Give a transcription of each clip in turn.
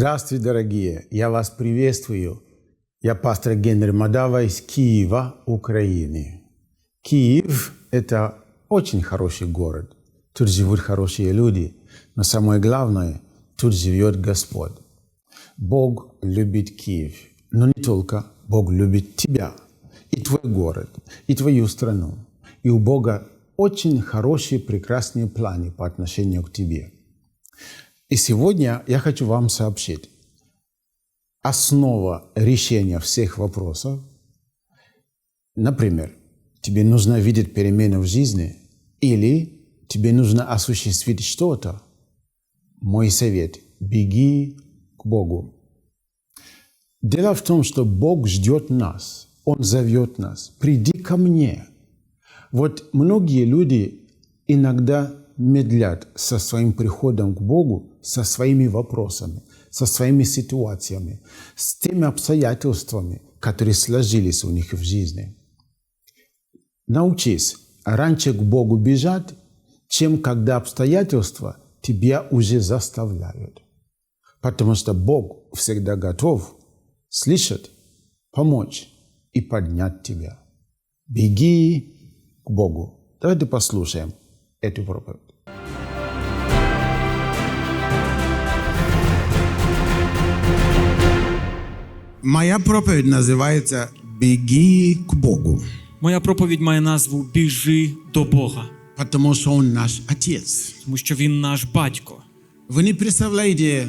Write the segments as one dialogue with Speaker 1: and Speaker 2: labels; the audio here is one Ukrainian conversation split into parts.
Speaker 1: Здравствуйте, дорогие! Я вас приветствую. Я пастор Генри Мадава из Киева, Украины. Киев – это очень хороший город. Тут живут хорошие люди. Но самое главное – тут живет Господь. Бог любит Киев. Но не только. Бог любит тебя, и твой город, и твою страну. И у Бога очень хорошие, прекрасные планы по отношению к тебе. И сегодня я хочу вам сообщить. Основа решения всех вопросов, например, тебе нужно видеть перемены в жизни или тебе нужно осуществить что-то, мой совет – беги к Богу. Дело в том, что Бог ждет нас, Он зовет нас. Приди ко мне. Вот многие люди иногда медлят со своим приходом к Богу, со своими вопросами, со своими ситуациями, с теми обстоятельствами, которые сложились у них в жизни. Научись раньше к Богу бежать, чем когда обстоятельства тебя уже заставляют. Потому что Бог всегда готов слышать, помочь и поднять тебя. Беги к Богу. Давайте послушаем эту проповедь.
Speaker 2: Моя проповедь называется «Беги к Богу»,
Speaker 3: Моя проповідь має назву Біжи до Бога,
Speaker 2: потому что Он наш Отец.
Speaker 3: тому що Він наш батько.
Speaker 2: Вы не представляете,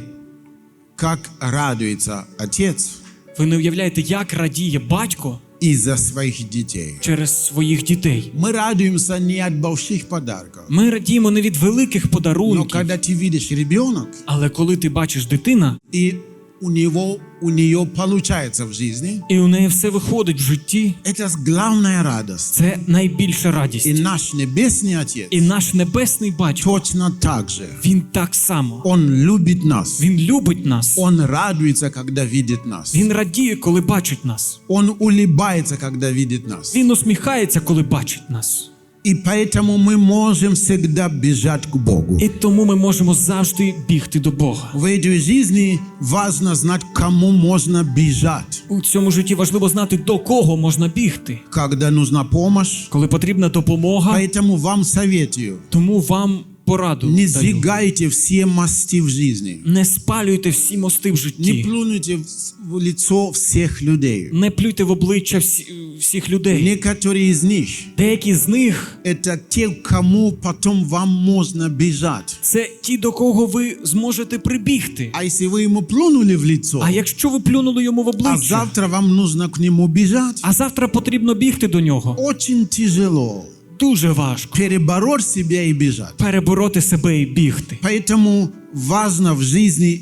Speaker 2: как радуется Отец
Speaker 3: Ви не уявляєте, як радіє батько
Speaker 2: из-за своих детей.
Speaker 3: через своїх дітей.
Speaker 2: Мы радуемся не от больших подарков,
Speaker 3: Ми радіємо не від великих
Speaker 2: но
Speaker 3: подарунків,
Speaker 2: когда ты видишь ребенок,
Speaker 3: але коли ти бачиш дитина,
Speaker 2: и у него, у нее получается в жизни,
Speaker 3: і у неї все виходить в житті,
Speaker 2: это главная радость.
Speaker 3: це найбільша радість.
Speaker 2: И наш Небесный Отец
Speaker 3: І наш небесний батько,
Speaker 2: точно так же.
Speaker 3: він так само.
Speaker 2: Он любит нас.
Speaker 3: Він любить нас.
Speaker 2: Он радуется, когда видит нас.
Speaker 3: Він радіє, коли бачить нас.
Speaker 2: Он улыбается, когда видит нас.
Speaker 3: Він усміхається, коли бачить нас.
Speaker 2: И поэтому мы можем всегда бежать к Богу.
Speaker 3: І тому ми можемо завжди бігти до Бога.
Speaker 2: В этой жизни важно знать, кому можно бежать.
Speaker 3: У цьому житті важливо знати, до кого можна бігти,
Speaker 2: Когда нужна помощь.
Speaker 3: коли потрібна допомога.
Speaker 2: Поэтому вам советую,
Speaker 3: Тому вам пораду
Speaker 2: не
Speaker 3: даю.
Speaker 2: сжигайте все мосты в жизни.
Speaker 3: Не спалюйте всі мости в
Speaker 2: Не
Speaker 3: житті.
Speaker 2: плюнете в в лицо всех людей.
Speaker 3: Не плюйте в обличчя всі, всіх людей.
Speaker 2: Некоторые из них
Speaker 3: Деякі з них
Speaker 2: это те, кому потом вам можно бежать.
Speaker 3: це ті, до кого ви зможете прибігти.
Speaker 2: А если вы ему плюнули в лицо,
Speaker 3: А якщо ви плюнули йому в
Speaker 2: а
Speaker 3: обличчя,
Speaker 2: завтра вам нужно к нему бежать,
Speaker 3: а завтра потрібно бігти до нього,
Speaker 2: очень тяжело
Speaker 3: дуже важко
Speaker 2: перебороть себе і бежать.
Speaker 3: перебороти себе і бігти.
Speaker 2: Поэтому важно в з-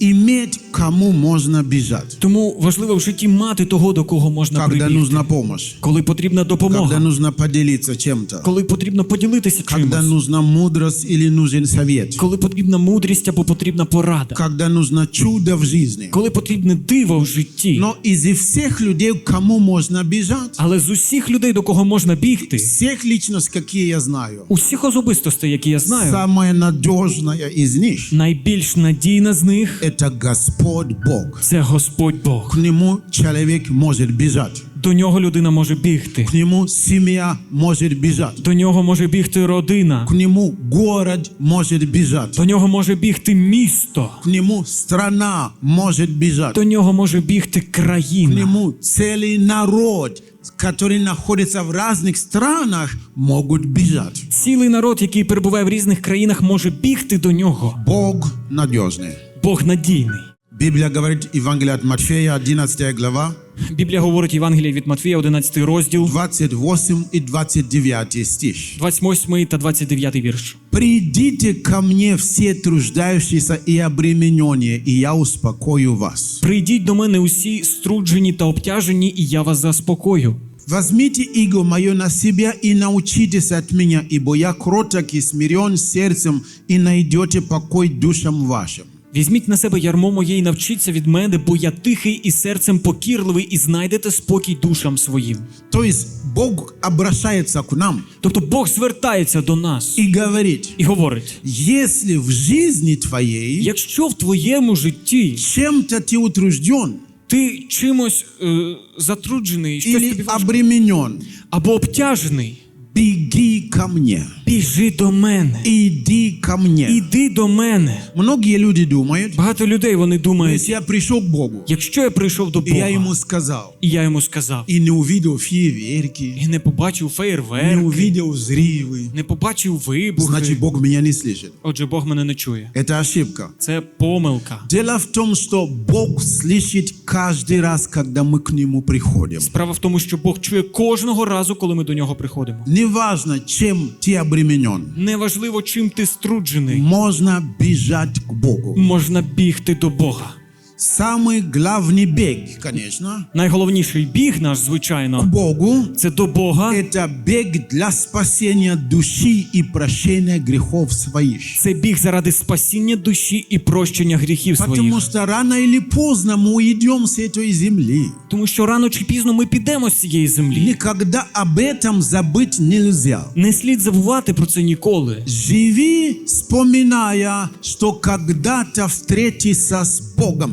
Speaker 2: иметь, кому можно бежать.
Speaker 3: Тому важливо в житті мати того, до кого можна
Speaker 2: Когда
Speaker 3: прибігти.
Speaker 2: нужна помощь,
Speaker 3: Коли потрібна
Speaker 2: когда
Speaker 3: допомога,
Speaker 2: нужно поделиться чем-то,
Speaker 3: коли потрібно поділитися
Speaker 2: когда
Speaker 3: чимось,
Speaker 2: нужна мудрость или нужен совет,
Speaker 3: коли потрібна мудрість або потрібна порада,
Speaker 2: когда нужно чудо в жизни.
Speaker 3: коли потрібне диво в житті.
Speaker 2: Но из всех людей, кому можно бежать,
Speaker 3: Але з усіх людей, до кого можна бігти,
Speaker 2: всех личностей, какие я знаю,
Speaker 3: усіх особистостей, які я знаю,
Speaker 2: самая надежная из них.
Speaker 3: Найбільш надійна з них –
Speaker 2: это Господь Бог.
Speaker 3: це Господь Бог.
Speaker 2: К Нему человек может бежать.
Speaker 3: До нього людина може бігти.
Speaker 2: К Нему семья может бежать.
Speaker 3: До нього може бігти родина.
Speaker 2: К Нему город может бежать.
Speaker 3: До нього може бігти місто.
Speaker 2: К Нему страна может бежать.
Speaker 3: До нього може бігти
Speaker 2: К
Speaker 3: країна.
Speaker 2: Нему целый народ, который находится в разных странах, могут бежать.
Speaker 3: Цілий народ, який перебуває в різних країнах, може бігти до нього.
Speaker 2: Бог надежный.
Speaker 3: Бог надійний.
Speaker 2: Библия говорит, Евангелие от Матфея, 11 глава,
Speaker 3: Біблія говорить Євангелія від Матвія, 11 розділ,
Speaker 2: 28 и 29 стих.
Speaker 3: 28 та 29 вірш.
Speaker 2: «Придите ко мне все труждающиеся и обремененные, и я успокою вас.
Speaker 3: Прийдіть до мене усі струджені та обтяжені, і я вас заспокою.
Speaker 2: Возьмите иго мое на себя и научитесь от меня, ибо я кроток и смирен сердцем, и найдете покой душам вашим.
Speaker 3: Візьміть на себе ярмо моє і навчіться від мене, бо я тихий і серцем покірливий, і знайдете спокій душам своїм.
Speaker 2: То есть Бог обращается к нам
Speaker 3: Тобто Бог звертається до нас
Speaker 2: и говорит,
Speaker 3: і говорить:
Speaker 2: если в жизни твоей
Speaker 3: якщо в твоєму житті
Speaker 2: чем-то ты утружден
Speaker 3: ти чимось е, затруджений, щось тобі важко, або обтяжений,
Speaker 2: беги ко мне,
Speaker 3: біжи до мене,
Speaker 2: иди ко мне.
Speaker 3: іди до мене.
Speaker 2: Многие люди думают,
Speaker 3: Багато людей вони
Speaker 2: если
Speaker 3: думають,
Speaker 2: я пришел к Богу,
Speaker 3: якщо я прийшов до
Speaker 2: и я
Speaker 3: Бога,
Speaker 2: ему сказал,
Speaker 3: і я йому сказав,
Speaker 2: и не увидел фейерверки,
Speaker 3: і не побачив
Speaker 2: не
Speaker 3: феєрверки,
Speaker 2: увидел взрывы,
Speaker 3: не побачив вибухи,
Speaker 2: значит Бог меня не слышит.
Speaker 3: отже, Бог мене не чує.
Speaker 2: Это ошибка.
Speaker 3: Це помилка.
Speaker 2: Дело в том, что Бог слышит каждый раз, когда мы к Нему приходим.
Speaker 3: Справа в тому, що Бог чує кожного разу, коли ми до нього приходимо.
Speaker 2: Неважно, чем ты обременен,
Speaker 3: Неважливо, чим ти струджений,
Speaker 2: Можна біжати к Богу.
Speaker 3: можна бігти до Бога.
Speaker 2: Самый главный бег, конечно,
Speaker 3: Найголовніший біг наш,
Speaker 2: к
Speaker 3: звичайно,
Speaker 2: Богу
Speaker 3: це до Бога.
Speaker 2: Это бег для спасения души и прощения грехов своих.
Speaker 3: Це біг заради спасіння душі і прощення гріхів
Speaker 2: Потому
Speaker 3: своїх.
Speaker 2: что рано или поздно мы уйдем с этой земли.
Speaker 3: Тому що рано чи пізно ми підемо з цієї землі.
Speaker 2: Никогда об этом забыть нельзя.
Speaker 3: Не слід забувати про це ніколи.
Speaker 2: Живи, вспоминая, что когда-то встретишься с Богом.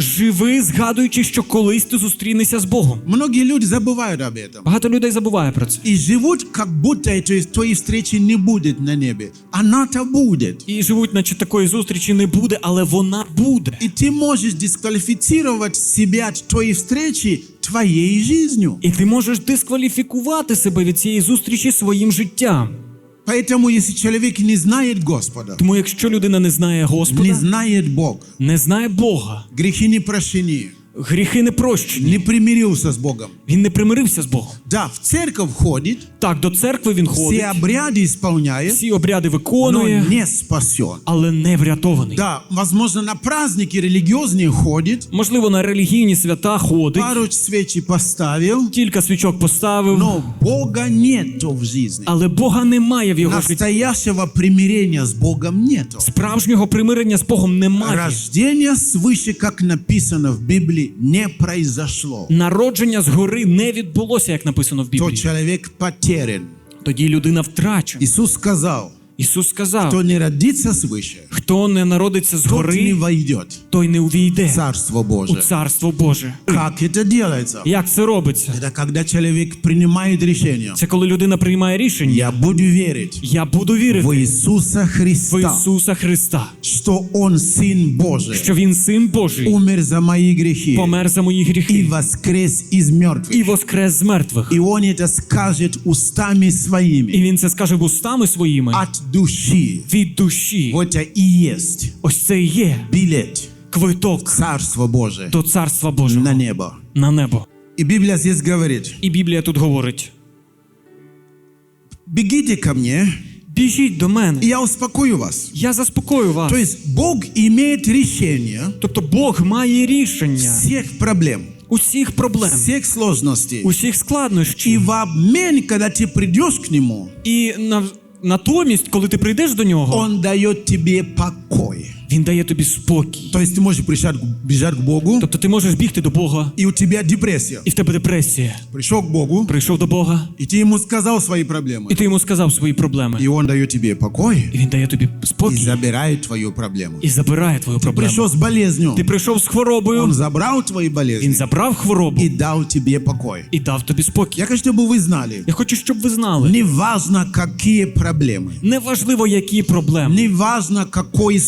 Speaker 3: Живи, згадуючи, що колись ти зустрінешся з Богом.
Speaker 2: Многие люди забывают об этом.
Speaker 3: Багато людей забуває про це.
Speaker 2: И живут, как будто этой той встречи не будет на небе. Она-то будет.
Speaker 3: І живуть, наче такої зустрічі не буде, але вона буде.
Speaker 2: И ты можешь дисквалифицировать себя от той встречи твоей жизнью.
Speaker 3: І ти можеш дискваліфікувати себе від цієї зустрічі своїм життям.
Speaker 2: Поэтому, если человек не знает Господа,
Speaker 3: Тому якщо людина не знає Господа,
Speaker 2: не
Speaker 3: знає
Speaker 2: знает Бог,
Speaker 3: не знає Бога,
Speaker 2: грехи не прощены,
Speaker 3: гріхи не прощені,
Speaker 2: не примирился с Богом.
Speaker 3: він не примирився з Богом.
Speaker 2: Да, в церковь ходит,
Speaker 3: Так, до церкви він ходить,
Speaker 2: все обряды исполняет,
Speaker 3: всі обряди
Speaker 2: но
Speaker 3: виконує,
Speaker 2: не спасен.
Speaker 3: але не врятований.
Speaker 2: Да, возможно, на праздники религиозные ходит,
Speaker 3: Можливо, на релігійні свята ходить,
Speaker 2: пару свечей поставил,
Speaker 3: кілька свічок поставив,
Speaker 2: но Бога нету в жизни.
Speaker 3: але Бога немає в його житті.
Speaker 2: Настоящего примирения с Богом нету.
Speaker 3: Справжнього примирення з Богом немає.
Speaker 2: Рождение свыше, как написано в Не произошло.
Speaker 3: Народження згори не відбулося, як написано в
Speaker 2: То чоловік потерян.
Speaker 3: Тоді людина втрачена.
Speaker 2: Ісус сказал,
Speaker 3: Ісус сказав:
Speaker 2: кто не родится свыше,
Speaker 3: хто не народиться
Speaker 2: тот не
Speaker 3: згори,
Speaker 2: войдет
Speaker 3: той не увійде
Speaker 2: в Царство
Speaker 3: у
Speaker 2: Божие.
Speaker 3: царство Боже.
Speaker 2: Как это делается?
Speaker 3: Як це робиться?
Speaker 2: Это когда человек принимает решение.
Speaker 3: Це коли людина приймає рішення.
Speaker 2: Я буду верить
Speaker 3: Я буду
Speaker 2: в
Speaker 3: вірити
Speaker 2: Иисуса
Speaker 3: в
Speaker 2: Христа,
Speaker 3: Ісуса Христа,
Speaker 2: что Он Сын Божий,
Speaker 3: що Він син Божий,
Speaker 2: умер за мои грехи
Speaker 3: помер за мої
Speaker 2: и
Speaker 3: гріхи
Speaker 2: воскрес из
Speaker 3: і
Speaker 2: мертвых.
Speaker 3: воскрес з мертвих.
Speaker 2: И Он это скажет устами
Speaker 3: І
Speaker 2: своими,
Speaker 3: він це скаже вустами своїми
Speaker 2: от души.
Speaker 3: від душі.
Speaker 2: Вот это и есть
Speaker 3: Ось це і є
Speaker 2: билет
Speaker 3: квиток
Speaker 2: Царства Божие
Speaker 3: до царства Божого
Speaker 2: на небо.
Speaker 3: на небо.
Speaker 2: И Библия здесь говорит,
Speaker 3: І Біблія тут говорить:
Speaker 2: бегите ко мне,
Speaker 3: біжіть до мене,
Speaker 2: и я успокою вас.
Speaker 3: я заспокою вас.
Speaker 2: То есть Бог имеет решение
Speaker 3: Тобто Бог має рішення
Speaker 2: всех проблем,
Speaker 3: усіх проблем,
Speaker 2: всех сложностей.
Speaker 3: усіх
Speaker 2: И
Speaker 3: складнощів.
Speaker 2: в обмен, когда ты придешь к Нему,
Speaker 3: І на, натомість, коли ти прийдеш до нього,
Speaker 2: Он дає тобі покой.
Speaker 3: він дає тобі спокій.
Speaker 2: То есть ты можешь бежать, бежать к Богу,
Speaker 3: Тобто ти можеш бігти до Бога,
Speaker 2: и у тебя депрессия.
Speaker 3: і в тебе депресія.
Speaker 2: Пришел к Богу,
Speaker 3: Прийшов до Бога,
Speaker 2: и ты Ему сказал свои проблемы.
Speaker 3: і ти йому сказав свої проблеми.
Speaker 2: И Он дает тебе покой
Speaker 3: І він дає тобі
Speaker 2: и
Speaker 3: спокій
Speaker 2: забирает твою проблему.
Speaker 3: і забирає твою проблему.
Speaker 2: Пришел с болезнью,
Speaker 3: Ти прийшов з
Speaker 2: Он
Speaker 3: хворобою,
Speaker 2: забрал твои
Speaker 3: він
Speaker 2: болезни
Speaker 3: забрав хворобу
Speaker 2: и дал тебе покой.
Speaker 3: і дав тобі спокій.
Speaker 2: Я хочу, чтобы вы знали,
Speaker 3: Я хочу, щоб ви знали.
Speaker 2: неважно, какие проблемы,
Speaker 3: Неважливо, які проблеми,
Speaker 2: неважно, какой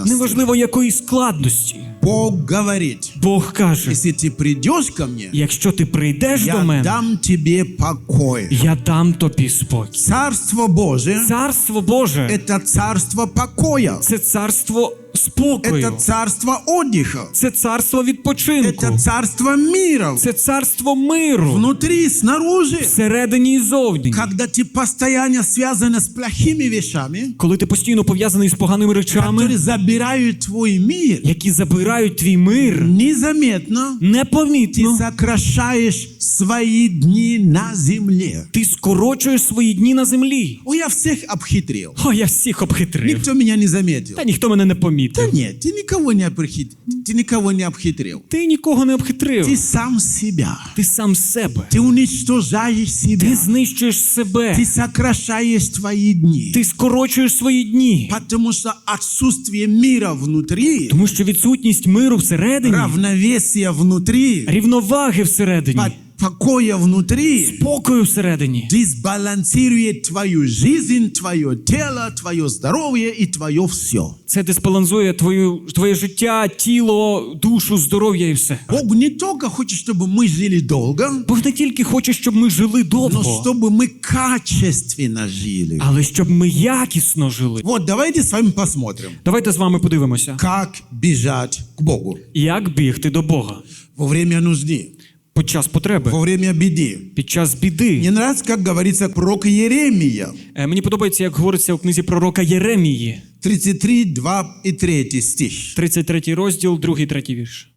Speaker 2: сложности,
Speaker 3: неважливо, якої складності.
Speaker 2: Бог говорит,
Speaker 3: Бог каже:
Speaker 2: если ты придешь ко мне,
Speaker 3: якщо ти прийдеш до
Speaker 2: я
Speaker 3: мене,
Speaker 2: дам тебе покой.
Speaker 3: я дам тобі спокій.
Speaker 2: Царство Божие
Speaker 3: Царство Боже –
Speaker 2: это царство покоя,
Speaker 3: це царство спокою,
Speaker 2: это царство отдыха,
Speaker 3: це царство відпочинку,
Speaker 2: это царство мира,
Speaker 3: це царство миру
Speaker 2: внутри, снаружи.
Speaker 3: всередині і зовні.
Speaker 2: Когда ты постоянно связан с плохими вещами,
Speaker 3: Коли ти постійно пов'язаний з поганими
Speaker 2: которые
Speaker 3: речами,
Speaker 2: забирают твой мир,
Speaker 3: які забирають твій мир,
Speaker 2: незаметно ты
Speaker 3: непомітно
Speaker 2: сокращаешь свои дни на земле.
Speaker 3: ти скорочуєш свої дні на землі.
Speaker 2: О, я всех обхитрил.
Speaker 3: О, я всіх обхитрив.
Speaker 2: Никто меня не заметил.
Speaker 3: Та ніхто мене не помітив. помітив.
Speaker 2: нет, ты никого не, обхит... ты никого не обхитрил.
Speaker 3: Ти нікого не
Speaker 2: Ты
Speaker 3: обхитрив.
Speaker 2: сам себя.
Speaker 3: Ти сам себе.
Speaker 2: Ты уничтожаешь
Speaker 3: Ти
Speaker 2: себя.
Speaker 3: знищуєш себе.
Speaker 2: Ты сокращаешь твои дни.
Speaker 3: Ти скорочуєш свої дні.
Speaker 2: Потому что отсутствие мира внутри,
Speaker 3: Тому що відсутність миру всередині,
Speaker 2: равновесия внутри,
Speaker 3: рівноваги всередині,
Speaker 2: по- покоя внутри,
Speaker 3: спокою всередині.
Speaker 2: дисбалансирует твою жизнь, твое тело, твое здоровье и твое все.
Speaker 3: Це дисбалансує твою, твоє життя, тіло, душу, здоров'я і все.
Speaker 2: Бог не только хочет, чтобы мы жили долго,
Speaker 3: Бог не тільки хоче, щоб ми жили
Speaker 2: но
Speaker 3: довго,
Speaker 2: чтобы мы качественно жили.
Speaker 3: але щоб ми якісно жили.
Speaker 2: Вот давайте с вами посмотрим,
Speaker 3: Давайте з вами подивимося,
Speaker 2: как бежать к Богу
Speaker 3: як бігти до Бога
Speaker 2: во время нужды,
Speaker 3: під час потреби,
Speaker 2: во время беды.
Speaker 3: під час біди.
Speaker 2: Мне нравится, как говорится пророк Еремия,
Speaker 3: Е, Мені подобається, як говориться у книзі пророка Єремії,
Speaker 2: 33, 2 и 3 стих.
Speaker 3: 33 розділ, 2 3 вірш.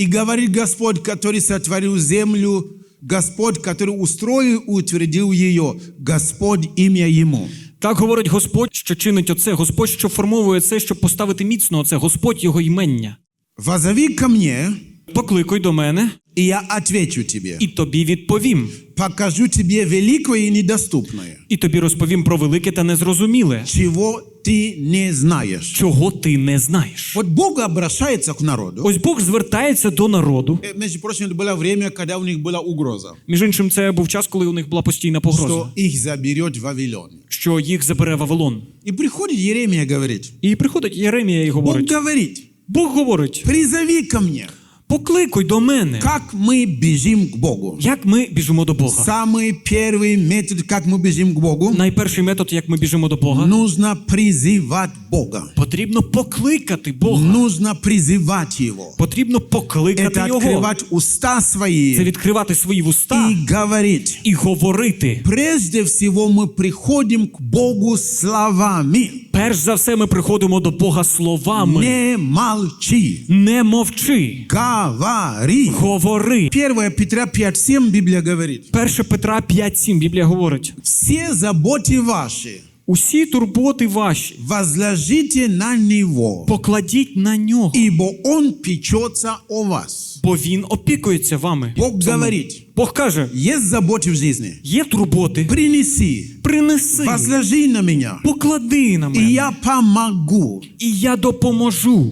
Speaker 2: И говорит Господь, который сотворил землю, Господь, который устроил и утвердил ее, Господь имя Ему.
Speaker 3: Так говорить Господь, що чинить оце, Господь, що формовує це, щоб поставити міцно оце, Господь його імення.
Speaker 2: Возови ко мне,
Speaker 3: Покликай до мене,
Speaker 2: и я отвечу тебе.
Speaker 3: і тобі відповім.
Speaker 2: Покажу тебе великое и недоступное,
Speaker 3: І тобі розповім про велике та незрозуміле,
Speaker 2: чего ты не знаешь.
Speaker 3: чого ти не знаєш.
Speaker 2: Вот Бог обращается к народу.
Speaker 3: Ось Бог звертається до народу.
Speaker 2: Э, Между прочим, это было время, когда у них была угроза,
Speaker 3: Між іншим, це був час, коли у них була постійна погроза,
Speaker 2: что их заберет Вавилон.
Speaker 3: що їх забере Вавилон.
Speaker 2: И приходит Еремия, говорит,
Speaker 3: І приходить Єремія і
Speaker 2: Бог
Speaker 3: говорить:
Speaker 2: говорит,
Speaker 3: Бог говорить:
Speaker 2: призови ко мне,
Speaker 3: покликай до мене,
Speaker 2: как мы бежим к Богу.
Speaker 3: як ми біжимо до Бога.
Speaker 2: Самый первый метод, как мы бежим к Богу,
Speaker 3: Найперший метод, як ми біжимо до Бога,
Speaker 2: нужно призывать Бога.
Speaker 3: потрібно покликати Бога.
Speaker 2: Нужно призывать Его.
Speaker 3: Потрібно покликати
Speaker 2: Это
Speaker 3: його.
Speaker 2: открывать уста
Speaker 3: Це
Speaker 2: свои
Speaker 3: відкривати свої вуста
Speaker 2: и говорить.
Speaker 3: і говорити.
Speaker 2: Прежде всего мы приходим к Богу словами.
Speaker 3: Перш за все, ми приходимо до Бога словами.
Speaker 2: Не молчи,
Speaker 3: Не мовчи,
Speaker 2: говори.
Speaker 3: говори.
Speaker 2: 1 Петра 5.7 Библия говорит.
Speaker 3: 1 Петра 5.7 Біблія говорить:
Speaker 2: Все заботы ваши
Speaker 3: усі турботи ваші
Speaker 2: возложите на Него,
Speaker 3: покладіть на нього,
Speaker 2: ибо Он печется о вас.
Speaker 3: бо він опікується вами.
Speaker 2: Бог
Speaker 3: Тому
Speaker 2: говорит,
Speaker 3: Бог каже:
Speaker 2: есть заботы в жизни.
Speaker 3: є турботи,
Speaker 2: Принеси,
Speaker 3: принеси,
Speaker 2: возложи на меня,
Speaker 3: поклади на мене,
Speaker 2: я помогу.
Speaker 3: і я допоможу.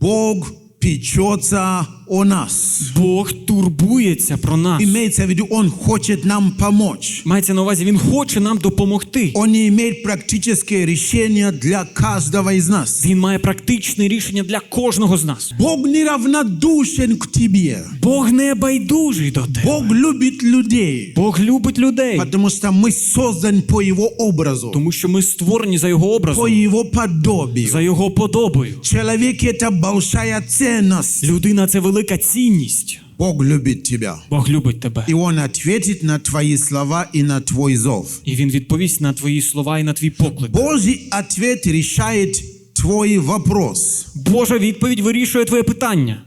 Speaker 2: Бог печется о нас.
Speaker 3: Бог турбується про нас.
Speaker 2: Имеется в виду, Он хочет нам помочь.
Speaker 3: Мається на увазі, він хоче нам допомогти.
Speaker 2: Он имеет практическое решение для каждого из нас.
Speaker 3: Він має практичне рішення для кожного з нас.
Speaker 2: Бог неравнодушен к тебе.
Speaker 3: Бог не байдужий до тебе.
Speaker 2: Бог любит людей,
Speaker 3: Бог любить людей,
Speaker 2: потому что мы созданы по Его образу,
Speaker 3: тому що ми створені за його
Speaker 2: по
Speaker 3: образом,
Speaker 2: Его подобию.
Speaker 3: за його подобою.
Speaker 2: Человек – это большая ценность.
Speaker 3: Людина це велика цінність.
Speaker 2: Бог любить тебе.
Speaker 3: Бог любить тебе.
Speaker 2: І він відповість на твої слова і на твій зов.
Speaker 3: І він відповість на твої слова і на твій поклик.
Speaker 2: Божий відповідь рішає твій вопрос.
Speaker 3: Божа відповідь вирішує твоє питання,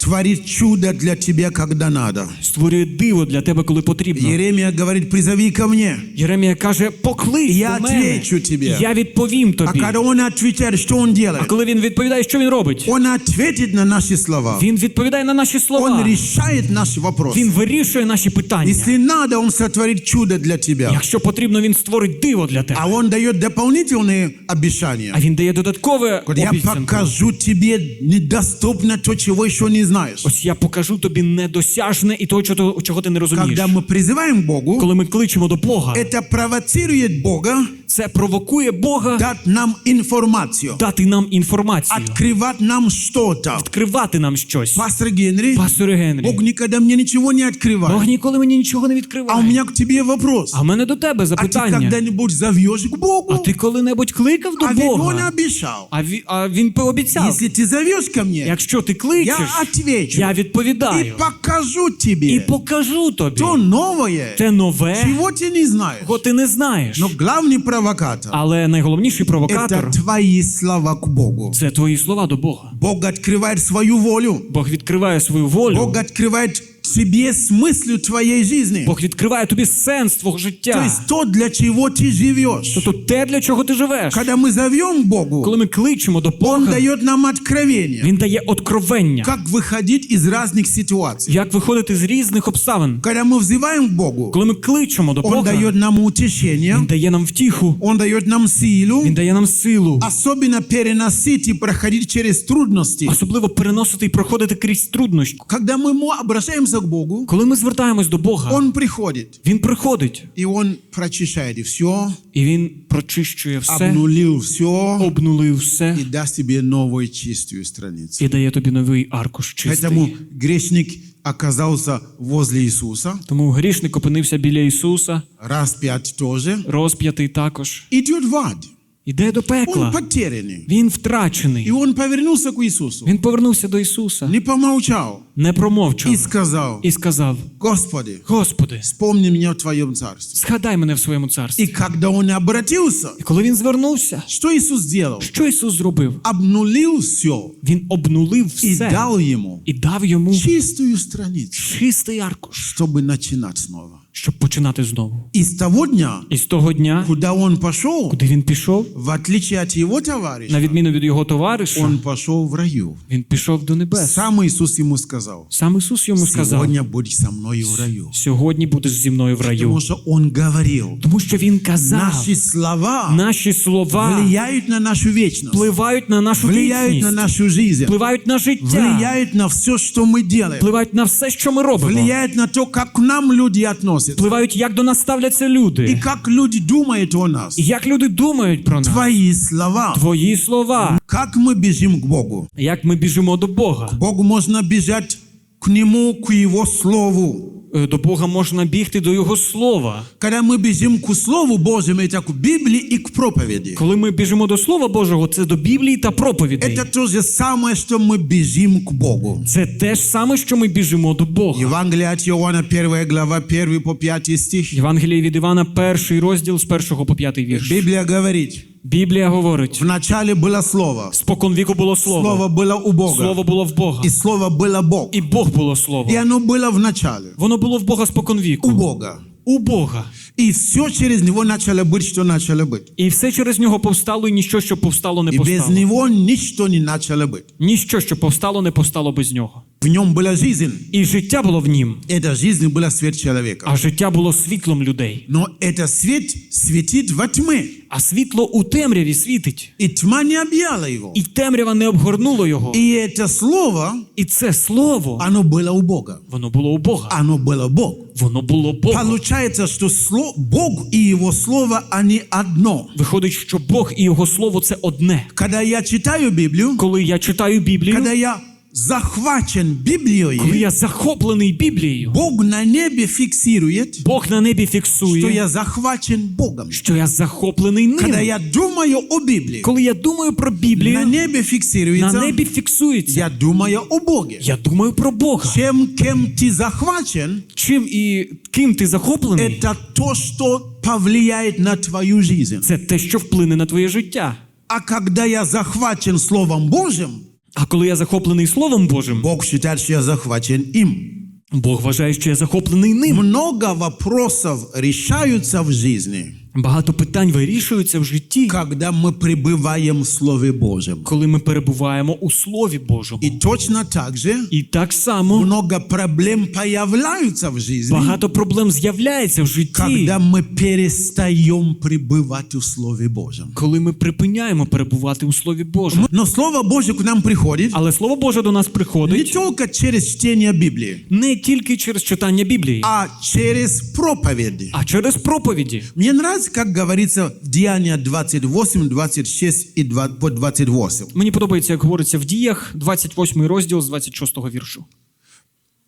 Speaker 2: Творит чудо для тебя, когда надо.
Speaker 3: створює диво для тебе, коли потрібно.
Speaker 2: Еремия говорит, призови ко мне.
Speaker 3: Єремія каже: поклич
Speaker 2: Я
Speaker 3: до мене,
Speaker 2: отвечу тобі.
Speaker 3: і я відповім
Speaker 2: А
Speaker 3: тобі.
Speaker 2: когда он отвечает, что он
Speaker 3: А
Speaker 2: делает?
Speaker 3: коли він відповідає, що він робить?
Speaker 2: Он ответит на наши слова.
Speaker 3: Він відповідає на наші
Speaker 2: Он
Speaker 3: слова.
Speaker 2: решает наши вопросы.
Speaker 3: Він вирішує наші питання.
Speaker 2: Если надо, он сотворит чудо для тебя.
Speaker 3: Якщо потрібно, він створить диво для тебе.
Speaker 2: А он дает дополнительные обещания.
Speaker 3: А він дає додаткове
Speaker 2: Говорит, я
Speaker 3: обіцянку.
Speaker 2: покажу тебе недоступно то, чего еще не знаешь.
Speaker 3: Ось я покажу тобі недосяжне і того, чого, чого ти не розумієш.
Speaker 2: Когда мы призываем к Богу,
Speaker 3: Коли ми кличемо до Бога,
Speaker 2: это провоцирует Бога
Speaker 3: це провокує Бога
Speaker 2: дать нам информацию,
Speaker 3: дати нам інформацію,
Speaker 2: открывать нам что-то.
Speaker 3: відкривати нам щось.
Speaker 2: Пастор Генри,
Speaker 3: Пасторе Генрі,
Speaker 2: Бог никогда мне ничего не
Speaker 3: Бог
Speaker 2: открывает.
Speaker 3: ніколи мені нічого не
Speaker 2: А у
Speaker 3: відкриває.
Speaker 2: меня к тебе вопрос.
Speaker 3: А в мене до тебе
Speaker 2: А ты
Speaker 3: запитання.
Speaker 2: когда-нибудь зовешь к Богу?
Speaker 3: А ти коли-небудь кликав
Speaker 2: А
Speaker 3: до
Speaker 2: ведь он
Speaker 3: Бога?
Speaker 2: обещал.
Speaker 3: А він, а він пообіцяв.
Speaker 2: Если ты зовешь ко мне,
Speaker 3: Якщо ти кличеш,
Speaker 2: я отвечу
Speaker 3: я
Speaker 2: и
Speaker 3: відповідаю.
Speaker 2: покажу
Speaker 3: І
Speaker 2: тебе
Speaker 3: покажу тобі
Speaker 2: то новое,
Speaker 3: те нове,
Speaker 2: чего ты не знаешь.
Speaker 3: кого ти не знаєш.
Speaker 2: Но главный провокатор
Speaker 3: Але найголовніший провокатор
Speaker 2: это твои слова к Богу.
Speaker 3: це твої слова до Бога.
Speaker 2: Бог открывает свою волю.
Speaker 3: Бог відкриває свою волю,
Speaker 2: Бог открывает себе смыслу твоей жизни.
Speaker 3: Бог відкриває тобі сенс твого
Speaker 2: То
Speaker 3: життя.
Speaker 2: есть то, для чего ты живешь.
Speaker 3: Тобто те, для чого ти живеш.
Speaker 2: Когда мы зовем Богу,
Speaker 3: Коли ми кличемо до
Speaker 2: Он
Speaker 3: Бога,
Speaker 2: дает нам откровение,
Speaker 3: Він дає откровення.
Speaker 2: как выходить из разных ситуаций.
Speaker 3: Як виходити з різних обставин.
Speaker 2: Когда мы взываем к Богу,
Speaker 3: Коли ми кличемо до
Speaker 2: Он
Speaker 3: Бога,
Speaker 2: дает нам утешение,
Speaker 3: Він дає нам втіху,
Speaker 2: Он дает нам силу,
Speaker 3: Він дає нам силу.
Speaker 2: особенно переносить и проходить через трудности.
Speaker 3: Особливо переносити і проходити крізь труднощі.
Speaker 2: Когда мы мо- обращаемся к Богу,
Speaker 3: Коли ми звертаємось до Бога,
Speaker 2: Он приходит,
Speaker 3: Він приходить
Speaker 2: и Он прочищает и все,
Speaker 3: і Він прочищує все,
Speaker 2: обнулил все,
Speaker 3: обнулив все
Speaker 2: и даст тебе новую чистую страницу.
Speaker 3: і дає тобі новий аркуш чистий.
Speaker 2: грешник оказался возле Иисуса,
Speaker 3: Тому грішник опинився біля Ісуса,
Speaker 2: распят тоже,
Speaker 3: розп'ятий також.
Speaker 2: идет в ад.
Speaker 3: Іде до
Speaker 2: Он
Speaker 3: пекла.
Speaker 2: потерянный.
Speaker 3: Він
Speaker 2: И
Speaker 3: втрачений.
Speaker 2: он повернулся к Иисусу,
Speaker 3: Він повернувся до Ісуса,
Speaker 2: не помолчал
Speaker 3: не
Speaker 2: и
Speaker 3: промовчав
Speaker 2: сказал,
Speaker 3: і сказав:
Speaker 2: Господи,
Speaker 3: Господи,
Speaker 2: вспомни меня в Твоем царстве.
Speaker 3: згадай мене в своєму царстві.
Speaker 2: когда он обратился,
Speaker 3: І коли він звернувся,
Speaker 2: что Иисус сделал?
Speaker 3: що Ісус зробив?
Speaker 2: Обнулил все
Speaker 3: Він обнулив
Speaker 2: и
Speaker 3: все
Speaker 2: дал ему
Speaker 3: і дав йому
Speaker 2: чистую страницу,
Speaker 3: чистий аркуш,
Speaker 2: чтобы начинать снова.
Speaker 3: Щоб починати знову.
Speaker 2: И с того дня,
Speaker 3: І з того дня,
Speaker 2: куда он пошел,
Speaker 3: куди він пішов,
Speaker 2: в отличие от его товарища,
Speaker 3: на відміну від його товариша,
Speaker 2: он пошел в раю.
Speaker 3: він пішов до небес.
Speaker 2: Сам Иисус ему сказал,
Speaker 3: Сам Ісус йому сказав:
Speaker 2: сегодня будь со мной в раю.
Speaker 3: сьогодні будеш зі мною в раю.
Speaker 2: Потому что он говорил,
Speaker 3: Тому що він казав,
Speaker 2: наши слова
Speaker 3: наші слова
Speaker 2: влияют на нашу вечность,
Speaker 3: впливають на нашу
Speaker 2: влияют на нашу жизнь,
Speaker 3: впливають на життя,
Speaker 2: влияют на все, что мы делаем,
Speaker 3: впливають на все, що ми робимо,
Speaker 2: влияют на то, как к нам люди относятся,
Speaker 3: впливають, як до нас ставляться
Speaker 2: и
Speaker 3: І
Speaker 2: как люди думают о нас.
Speaker 3: і як люди думають про нас.
Speaker 2: Твои слова.
Speaker 3: Твої слова,
Speaker 2: Как мы бежим к Богу?
Speaker 3: як ми біжимо до Бога.
Speaker 2: Богу можна біжати к Нему, к Его Слову.
Speaker 3: Е, До Бога можна бігти до Його слова.
Speaker 2: Когда мы бежим к Слову Божьему, это к Библии и к проповеди.
Speaker 3: Коли ми біжимо до Слова Божого, це до Біблії та проповідей.
Speaker 2: Это то же самое, что мы бежим к Богу.
Speaker 3: Це те ж саме, що ми біжимо до Бога.
Speaker 2: Евангелие от Иоанна, 1 глава, 1 по 5 стих.
Speaker 3: Євангеліє від Івана, перший розділ з першого по п'ятий вірш.
Speaker 2: Библия говорит,
Speaker 3: Біблія говорить:
Speaker 2: вначале было Слово,
Speaker 3: спокон віку було слово.
Speaker 2: Слово было у Бога,
Speaker 3: Слово було в Бога.
Speaker 2: и Слово было Бог.
Speaker 3: І Бог було слово.
Speaker 2: И оно было в начале,
Speaker 3: Воно було в Бога спокон
Speaker 2: у
Speaker 3: віку.
Speaker 2: Бога.
Speaker 3: У Бога.
Speaker 2: И все через Него начало быть, что начало быть.
Speaker 3: І все через нього повстало, і ніщо, що повстало, не
Speaker 2: И без
Speaker 3: повстало.
Speaker 2: Него ничто не начало быть.
Speaker 3: Ніщо, що повстало, не повстало без нього.
Speaker 2: В нем была жизнь.
Speaker 3: І життя було в нім,
Speaker 2: Эта жизнь была свет человека.
Speaker 3: а життя було світлом людей.
Speaker 2: Но это свет светит во тьме.
Speaker 3: А світло у темряві світить.
Speaker 2: И тьма не объяла его.
Speaker 3: І темрява не обгорнуло його.
Speaker 2: И это слово,
Speaker 3: І це слово,
Speaker 2: оно было у Бога.
Speaker 3: воно було у Бога.
Speaker 2: Оно было Бог.
Speaker 3: Воно було Бога.
Speaker 2: Получается, что сло- Бог и Его Слово, они одно.
Speaker 3: Виходить, що Бог і його слово це одне.
Speaker 2: Когда я читаю Библию,
Speaker 3: Коли я читаю Біблію,
Speaker 2: когда я захвачен
Speaker 3: коли
Speaker 2: Библией,
Speaker 3: я захоплений Біблією,
Speaker 2: Бог на небе фиксирует,
Speaker 3: Бог на небі
Speaker 2: что
Speaker 3: фіксує,
Speaker 2: я захвачен Богом.
Speaker 3: що я захоплений
Speaker 2: Когда
Speaker 3: ним.
Speaker 2: я думаю о Библии,
Speaker 3: Коли я думаю про
Speaker 2: на
Speaker 3: Біблію,
Speaker 2: небе
Speaker 3: на
Speaker 2: фиксируется,
Speaker 3: небі фіксується.
Speaker 2: я думаю о Боге.
Speaker 3: Я думаю про Бога.
Speaker 2: Чем, кем ты захвачен,
Speaker 3: Чим і ким ти захоплений,
Speaker 2: это то, что повлияет на твою жизнь.
Speaker 3: це те, що вплине на твоє життя.
Speaker 2: А когда я захвачен Словом Божьим,
Speaker 3: А коли я захоплений Словом Божим,
Speaker 2: Бог считает, что я захвачен им.
Speaker 3: Бог вважає, що я захоплений ним.
Speaker 2: Много вопросов решаются в жизни,
Speaker 3: Багато питань вирішуються в житті,
Speaker 2: когда мы пребываем в Слове Божьем.
Speaker 3: коли ми перебуваємо у Слові Божому.
Speaker 2: И точно так же
Speaker 3: І так само
Speaker 2: много проблем появляются в жизни,
Speaker 3: багато проблем з'являється в житті,
Speaker 2: когда мы перестаем пребывать в Слове Божьем.
Speaker 3: коли ми припиняємо перебувати у Слові Божому.
Speaker 2: Но Слово Божье к нам приходит
Speaker 3: Але Слово Боже до нас
Speaker 2: не
Speaker 3: приходить
Speaker 2: только через чтение Библии,
Speaker 3: не тільки через читання Біблії,
Speaker 2: а через проповеди.
Speaker 3: а через проповіді.
Speaker 2: Мне нравится, как говорится в Деяния 28, 26 и 2 по 28.
Speaker 3: Мені подобається, як говориться в діях, 28 розділ з 26 віршу.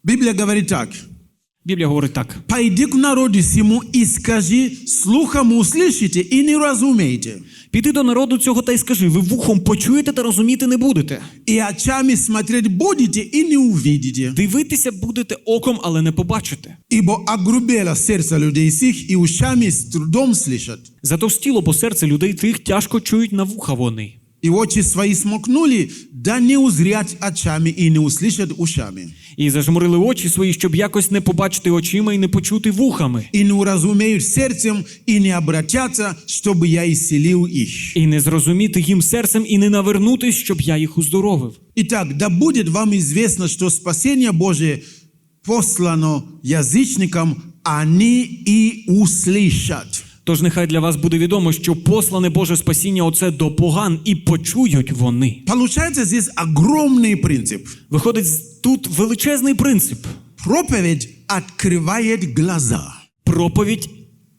Speaker 2: Біблія говорить так.
Speaker 3: Біблія говорить так:
Speaker 2: «Пойди к народу сему и скажи, слухом услышите и не разумеете,
Speaker 3: піди до народу цього та й скажи: ви вухом почуєте та розуміти не будете.
Speaker 2: и очами смотреть будете и не увидите,
Speaker 3: Дивитися будете оком, але не побачите.
Speaker 2: ибо огрубело сердце людей сих, и ушами с трудом слышат,
Speaker 3: Затовстіло, бо серце людей тих тяжко чують на вуха вони.
Speaker 2: и очи свои смокнули, да не узрят очами и не услышат ушами.
Speaker 3: і зажмурили очі свої, щоб якось не побачити очима і не почути вухами,
Speaker 2: и не уразумеют сердцем, и не обратятся, чтобы я исцелил их.
Speaker 3: і не зрозуміти їм серцем, і не навернутись, щоб я їх уздоровив.
Speaker 2: Итак, да будет вам известно, что спасение Божие послано язычникам, они и услышат.
Speaker 3: Тож нехай для вас буде відомо, що послане Боже спасіння оце до поган, і почують вони.
Speaker 2: Получается здесь огромный принцип.
Speaker 3: Виходить, з- тут величезний принцип.
Speaker 2: Проповедь открывает глаза,
Speaker 3: Проповідь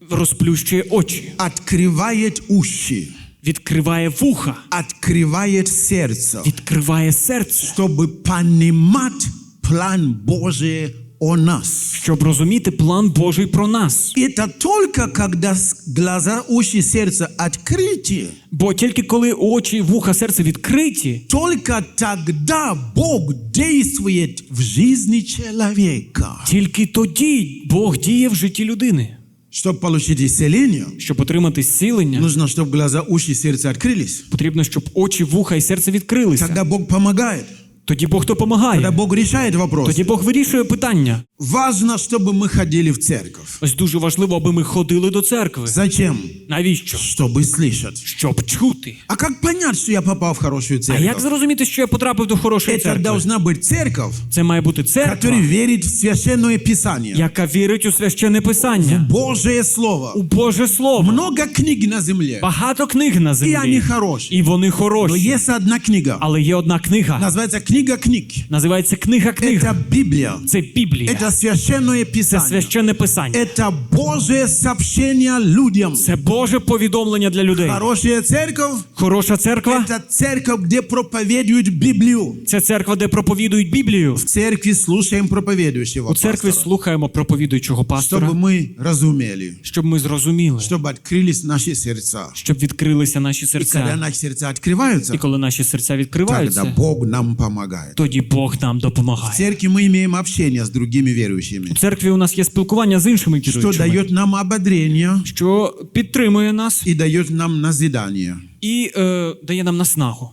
Speaker 3: розплющує очі,
Speaker 2: открывает уши,
Speaker 3: відкриває вуха,
Speaker 2: открывает сердце,
Speaker 3: відкриває серце,
Speaker 2: чтобы понимать план Божий о нас.
Speaker 3: щоб розуміти план Божий про нас.
Speaker 2: Это только когда с- глаза, уши, сердце открыты,
Speaker 3: Бо тільки коли очі, вуха, серце відкриті,
Speaker 2: только тогда Бог действует в жизни человека.
Speaker 3: тільки тоді Бог діє в житті людини.
Speaker 2: Чтобы получить исцеление,
Speaker 3: Щоб отримати зцілення,
Speaker 2: нужно, чтобы глаза, уши, сердце открылись.
Speaker 3: потрібно, щоб очі, вуха і серце відкрилися.
Speaker 2: Тогда Бог помогает.
Speaker 3: Тоді Бог допомагає.
Speaker 2: Бог решает вопрос.
Speaker 3: Тоді Бог вирішує питання.
Speaker 2: Важно, чтобы мы ходили в церковь.
Speaker 3: Ось дуже важливо, аби ми ходили до церкви.
Speaker 2: Зачем?
Speaker 3: Навіщо?
Speaker 2: Чтобы слышать.
Speaker 3: Щоб чути.
Speaker 2: А как понять, что я попал в хорошую
Speaker 3: А як
Speaker 2: церковь?
Speaker 3: зрозуміти, що я потрапив до хорошої
Speaker 2: Это
Speaker 3: церкви?
Speaker 2: должна быть церковь,
Speaker 3: Це має бути церква,
Speaker 2: которая верит в священное писание,
Speaker 3: яка вірить у священне писання,
Speaker 2: Божие Слово.
Speaker 3: у Боже Слово.
Speaker 2: Много книг на земле,
Speaker 3: Багато книг на
Speaker 2: и
Speaker 3: землі.
Speaker 2: они хорошие.
Speaker 3: І вони
Speaker 2: Но
Speaker 3: хороші.
Speaker 2: есть одна книга,
Speaker 3: Але є одна книга.
Speaker 2: называется книга книг.
Speaker 3: Називається книга книг.
Speaker 2: Это Библия,
Speaker 3: Це Біблія.
Speaker 2: это священное
Speaker 3: Це
Speaker 2: писание,
Speaker 3: священне писання.
Speaker 2: это Божие сообщение людям.
Speaker 3: Це Боже повідомлення для людей.
Speaker 2: Хорошая церковь
Speaker 3: Хороша церква
Speaker 2: Это церковь, где проповедуют Библию.
Speaker 3: це церква, де проповідують Біблію.
Speaker 2: В церкви слушаем проповедующего
Speaker 3: У церкві
Speaker 2: пастора,
Speaker 3: слухаємо проповідуючого
Speaker 2: чтобы
Speaker 3: пастора,
Speaker 2: мы разумели,
Speaker 3: щоб ми зрозуміли,
Speaker 2: чтобы открылись наши сердца.
Speaker 3: щоб відкрилися наші
Speaker 2: И когда
Speaker 3: серця.
Speaker 2: наши сердца открываются,
Speaker 3: І коли наші серця
Speaker 2: тогда
Speaker 3: відкриваються,
Speaker 2: Бог нам помогает.
Speaker 3: тоді Бог нам
Speaker 2: В
Speaker 3: допомагає.
Speaker 2: церкви мы имеем общение с другими верующими,
Speaker 3: У церкві у нас є спілкування з іншими
Speaker 2: что
Speaker 3: віруючими,
Speaker 2: дает нам ободрение
Speaker 3: що підтримує нас
Speaker 2: и дает нам назидание.
Speaker 3: і е, дає нам наснагу.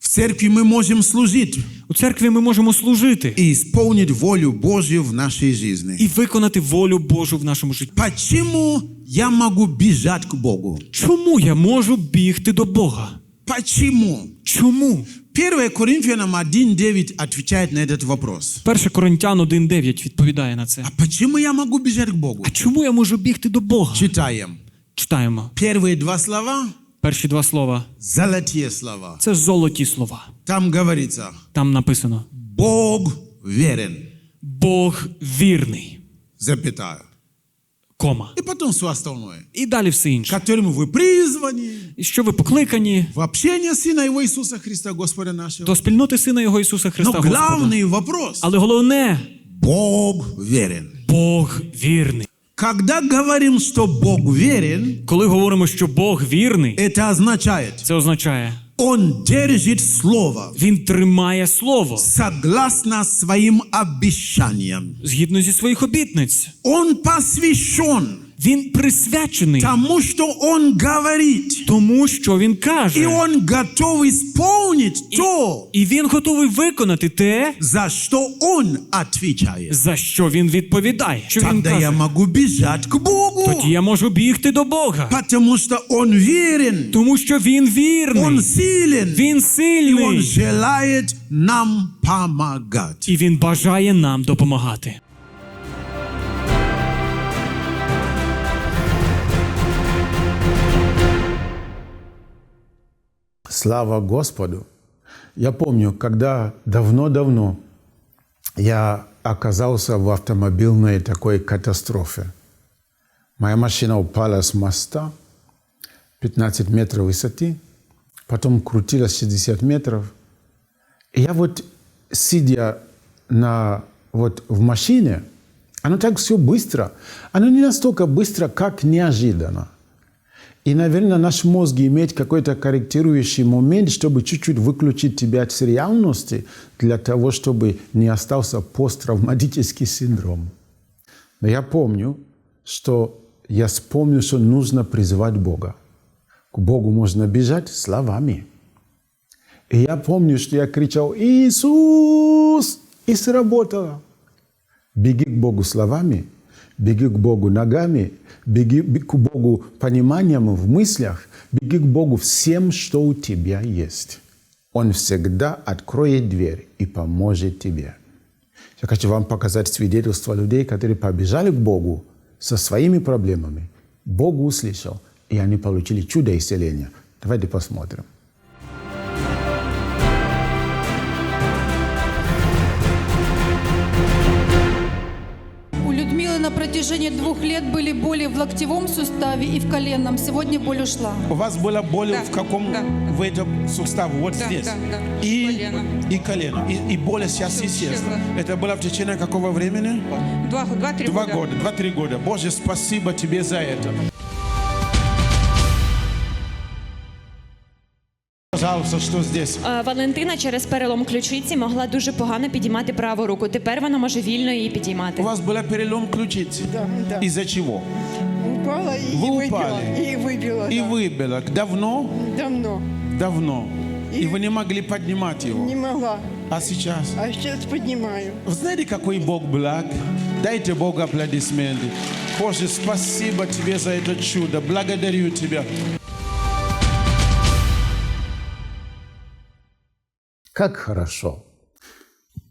Speaker 2: В церкви мы можем служить
Speaker 3: У церкві ми можемо служити
Speaker 2: и исполнить волю Божью в нашей жизни.
Speaker 3: і виконати волю Божу в нашому житті.
Speaker 2: Почему я могу бежать к Богу?
Speaker 3: Чому я можу бігти до Бога?
Speaker 2: Почему?
Speaker 3: Чому?
Speaker 2: 1 Коринфянам 1.9 отвечает на этот вопрос.
Speaker 3: 1 Коринтян 1.9 відповідає на це.
Speaker 2: А почему я могу бежать к Богу?
Speaker 3: А чому я можу бігти до Бога?
Speaker 2: Читаем.
Speaker 3: Читаємо
Speaker 2: Первые два слова
Speaker 3: перші два слова. –
Speaker 2: золотые слова.
Speaker 3: Це золоті слова.
Speaker 2: Там говорится
Speaker 3: Там написано:
Speaker 2: «Бог верен»,
Speaker 3: Бог вірний,
Speaker 2: запятая.
Speaker 3: кома.
Speaker 2: И потом все остальное.
Speaker 3: І далі все інше.
Speaker 2: Которому вы призваны
Speaker 3: І що ви покликані
Speaker 2: в общение Сына Его Иисуса Христа, Господа нашего.
Speaker 3: до спільноти Сина Його Ісуса
Speaker 2: Но
Speaker 3: Христа Господа.
Speaker 2: главный вопрос
Speaker 3: Але головне –
Speaker 2: Бог верен.
Speaker 3: Бог вірний.
Speaker 2: Когда говорим, что Бог верен,
Speaker 3: Коли говоримо, що Бог вірний,
Speaker 2: это означает,
Speaker 3: це означає,
Speaker 2: Он держит Слово
Speaker 3: він тримає слово
Speaker 2: согласно своїм обіцянням.
Speaker 3: згідно зі своїх обітниць.
Speaker 2: Он посвящен
Speaker 3: Він присвячений
Speaker 2: тому, что Он говорит.
Speaker 3: тому, що він каже.
Speaker 2: Он готов исполнить то,
Speaker 3: І він готовий виконати те,
Speaker 2: за что Он отвечает.
Speaker 3: за що він відповідає. Що він
Speaker 2: Тогда я
Speaker 3: каже?
Speaker 2: могу бежать к Богу,
Speaker 3: Тоді я можу бігти до Бога,
Speaker 2: потому что Он верен,
Speaker 3: тому що він
Speaker 2: Он
Speaker 3: вірний,
Speaker 2: силен,
Speaker 3: він
Speaker 2: Он
Speaker 3: сильний,
Speaker 2: желает нам помогать.
Speaker 3: і він бажає нам допомагати.
Speaker 1: Слава Господу! Я помню, когда давно-давно я оказался в автомобильной такой катастрофе. Моя машина упала с моста, 15 метров высоты, потом крутилась 60 метров. И я вот, сидя на, вот в машине, оно так все быстро. Оно не настолько быстро, как неожиданно. И, наверное, наш мозг имеет какой-то корректирующий момент, чтобы чуть-чуть выключить тебя от реальности, для того, чтобы не остался посттравматический синдром. Но я помню, что я вспомнил, что нужно призывать Бога. К Богу можно бежать словами. И я помню, что я кричал «Иисус!»
Speaker 2: И сработало. Беги к Богу словами, беги к Богу ногами, беги к Богу пониманием в мыслях, беги к Богу всем, что у тебя есть. Он всегда откроет дверь и поможет тебе. Я хочу вам показать свидетельство людей, которые побежали к Богу со своими проблемами. Бог услышал, и они получили чудо исцеления. Давайте посмотрим.
Speaker 4: Протяжении двух лет были боли в локтевом суставе и в коленном. Сегодня боль ушла.
Speaker 5: У вас была боль
Speaker 6: Да,
Speaker 5: в каком?
Speaker 6: да.
Speaker 5: В этом суставе, вот
Speaker 6: Да,
Speaker 5: здесь.
Speaker 6: да, да.
Speaker 5: И
Speaker 6: Колено.
Speaker 5: И колено. И, и боль сейчас
Speaker 6: Всё
Speaker 5: исчезла.
Speaker 6: исчезло.
Speaker 5: Это было в течение какого времени?
Speaker 6: Два, два-три
Speaker 5: Два
Speaker 6: года.
Speaker 5: года, два-три года. Боже, спасибо тебе за это. Пожалуйста, что здесь?
Speaker 7: Е, Валентина через перелом ключиці могла дуже погано підіймати праву руку. Тепер вона може вільно її
Speaker 5: У
Speaker 7: підіймати.
Speaker 5: вас был перелом ключицы.
Speaker 8: Да, да.
Speaker 5: Из-за чего?
Speaker 8: Упала и
Speaker 5: Вы
Speaker 8: выбила.
Speaker 5: упали?
Speaker 8: И выбила,
Speaker 5: И
Speaker 8: да.
Speaker 5: выбило. Давно?
Speaker 8: Давно.
Speaker 5: Давно. И
Speaker 8: И-
Speaker 5: вы не могли поднимать его.
Speaker 8: Не могла.
Speaker 5: А сейчас?
Speaker 8: А сейчас поднимаю.
Speaker 5: Вы знаете, какой Бог благ? Дайте Богу аплодисменты. Боже, спасибо тебе за это чудо. Благодарю тебя.
Speaker 2: Как хорошо.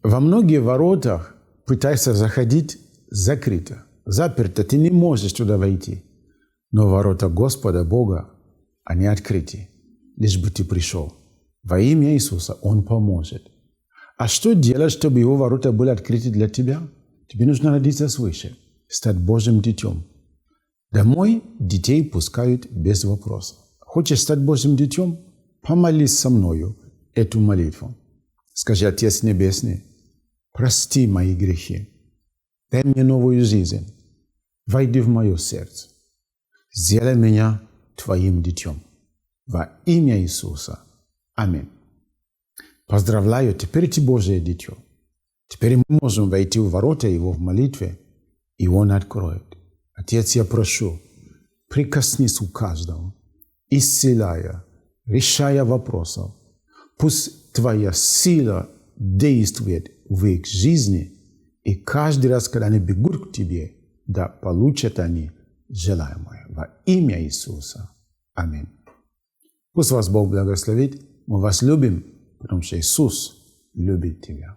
Speaker 2: Во многие воротах пытаешься заходить закрыто, заперто. Ты не можешь туда войти. Но ворота Господа Бога, они открыты. Лишь бы ты пришел. Во имя Иисуса Он поможет. А что делать, чтобы Его ворота были открыты для тебя? Тебе нужно родиться свыше, стать Божьим детем. Домой детей пускают без вопросов. Хочешь стать Божьим детем? Помолись со мною эту молитву. Скажи, Отец Небесный, прости мои грехи. Дай мне новую жизнь. Войди в мое сердце. Сделай меня Твоим детем. Во имя Иисуса. Аминь. Поздравляю, теперь ты Божье дитё. Теперь мы можем войти в ворота Его в молитве, и Он откроет. Отец, я прошу, прикоснись у каждого, исцеляя, решая вопросов. Пусть Твоя сила действует в их жизни, и каждый раз, когда они бегут к Тебе, да получат они желаемое. Во имя Иисуса. Аминь. Пусть вас Бог благословит. Мы вас любим, потому что Иисус любит тебя.